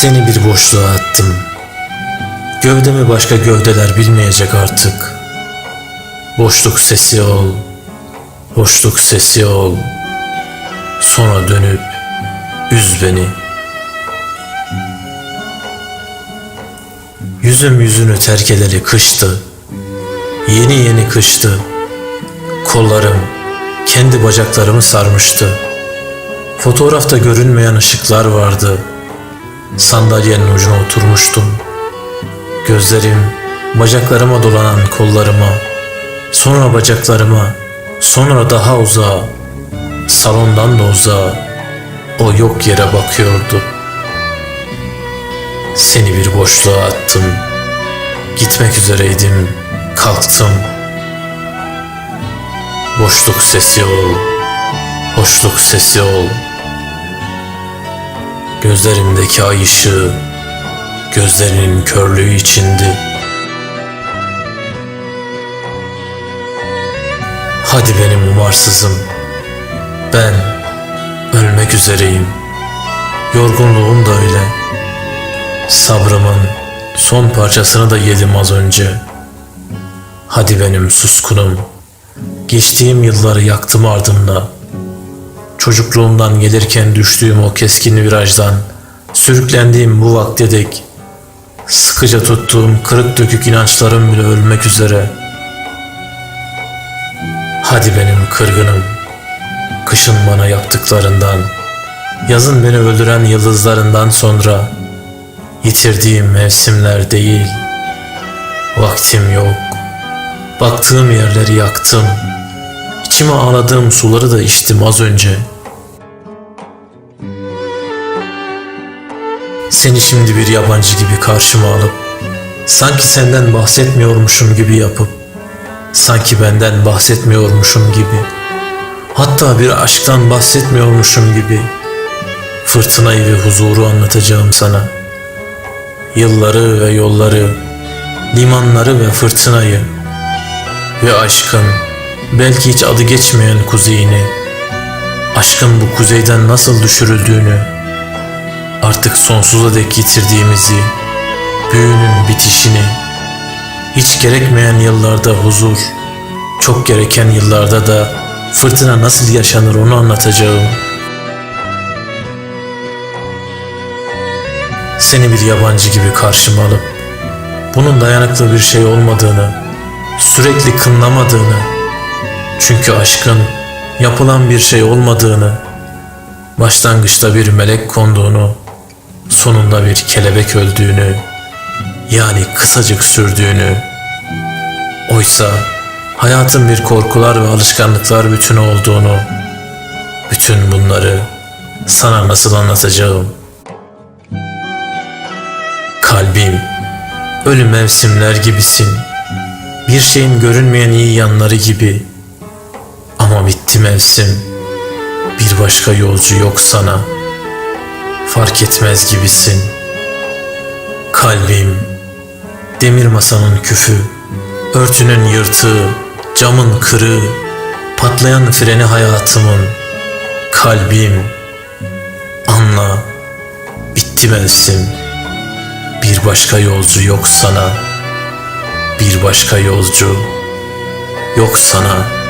Seni bir boşluğa attım. Gövdemi başka gövdeler bilmeyecek artık. Boşluk sesi ol, boşluk sesi ol. Sonra dönüp üz beni. Yüzüm yüzünü terk edeli kıştı. Yeni yeni kıştı. Kollarım kendi bacaklarımı sarmıştı. Fotoğrafta görünmeyen ışıklar vardı. Sandalyenin ucuna oturmuştum. Gözlerim bacaklarıma dolanan kollarıma, sonra bacaklarıma, sonra daha uzağa, salondan da uzağa, o yok yere bakıyordu. Seni bir boşluğa attım. Gitmek üzereydim, kalktım. Boşluk sesi ol, boşluk sesi ol. Gözlerimdeki ay ışığı, gözlerinin körlüğü içindi. Hadi benim umarsızım, ben ölmek üzereyim. Yorgunluğum da öyle. Sabrımın son parçasını da yedim az önce. Hadi benim suskunum, geçtiğim yılları yaktım ardımda. Çocukluğumdan gelirken düştüğüm o keskin virajdan, sürüklendiğim bu vakte dek, sıkıca tuttuğum kırık dökük inançlarım bile ölmek üzere. Hadi benim kırgınım, kışın bana yaptıklarından, yazın beni öldüren yıldızlarından sonra, yitirdiğim mevsimler değil, vaktim yok, baktığım yerleri yaktım, içime ağladığım suları da içtim az önce.'' Seni şimdi bir yabancı gibi karşıma alıp Sanki senden bahsetmiyormuşum gibi yapıp Sanki benden bahsetmiyormuşum gibi Hatta bir aşktan bahsetmiyormuşum gibi Fırtınayı ve huzuru anlatacağım sana. Yılları ve yolları Limanları ve fırtınayı Ve aşkın Belki hiç adı geçmeyen kuzeyini Aşkın bu kuzeyden nasıl düşürüldüğünü artık sonsuza dek yitirdiğimizi, büyünün bitişini, hiç gerekmeyen yıllarda huzur, çok gereken yıllarda da fırtına nasıl yaşanır onu anlatacağım. Seni bir yabancı gibi karşıma alıp, bunun dayanıklı bir şey olmadığını, sürekli kınlamadığını, çünkü aşkın yapılan bir şey olmadığını, başlangıçta bir melek konduğunu, sonunda bir kelebek öldüğünü, yani kısacık sürdüğünü, oysa hayatın bir korkular ve alışkanlıklar bütünü olduğunu, bütün bunları sana nasıl anlatacağım? Kalbim, ölü mevsimler gibisin, bir şeyin görünmeyen iyi yanları gibi, ama bitti mevsim, bir başka yolcu yok sana.'' Fark etmez gibisin. Kalbim, demir masanın küfü, örtünün yırtığı, camın kırığı, patlayan freni hayatımın. Kalbim, anla, bitti mevsim. Bir başka yolcu yok sana, bir başka yolcu yok sana.''